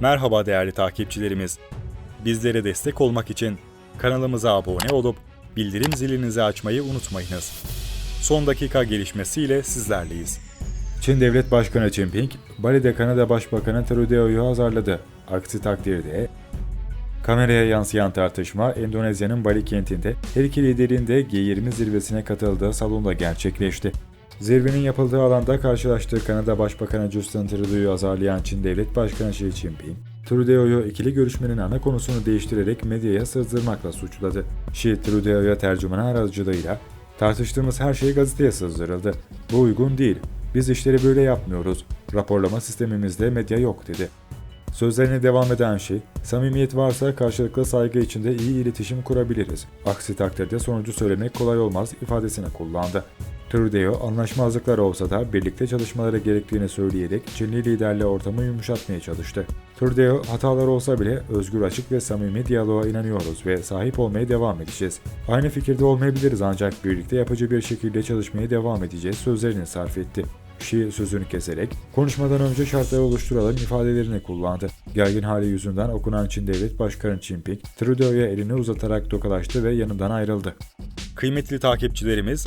Merhaba değerli takipçilerimiz. Bizlere destek olmak için kanalımıza abone olup bildirim zilinizi açmayı unutmayınız. Son dakika gelişmesiyle sizlerleyiz. Çin Devlet Başkanı Jinping, Bali'de Kanada Başbakanı Trudeau'yu azarladı. Aksi takdirde Kameraya yansıyan tartışma Endonezya'nın Bali kentinde her iki liderin de G20 zirvesine katıldığı salonda gerçekleşti. Zirvenin yapıldığı alanda karşılaştığı Kanada Başbakanı Justin Trudeau'yu azarlayan Çin Devlet Başkanı Xi Jinping, Trudeau'yu ikili görüşmenin ana konusunu değiştirerek medyaya sızdırmakla suçladı. Xi, Trudeau'ya tercüman aracılığıyla tartıştığımız her şey gazeteye sızdırıldı. Bu uygun değil. Biz işleri böyle yapmıyoruz. Raporlama sistemimizde medya yok dedi. Sözlerine devam eden şey, samimiyet varsa karşılıklı saygı içinde iyi iletişim kurabiliriz. Aksi takdirde sonucu söylemek kolay olmaz ifadesini kullandı. Trudeau, anlaşmazlıklar olsa da birlikte çalışmaları gerektiğini söyleyerek Çinli liderle ortamı yumuşatmaya çalıştı. Trudeau, hatalar olsa bile özgür, açık ve samimi diyaloğa inanıyoruz ve sahip olmaya devam edeceğiz. Aynı fikirde olmayabiliriz ancak birlikte yapıcı bir şekilde çalışmaya devam edeceğiz sözlerini sarf etti. Şi sözünü keserek konuşmadan önce şartları oluşturalım ifadelerini kullandı. Gergin hali yüzünden okunan Çin Devlet Başkanı Jinping, Trudeau'ya elini uzatarak tokalaştı ve yanından ayrıldı. Kıymetli takipçilerimiz,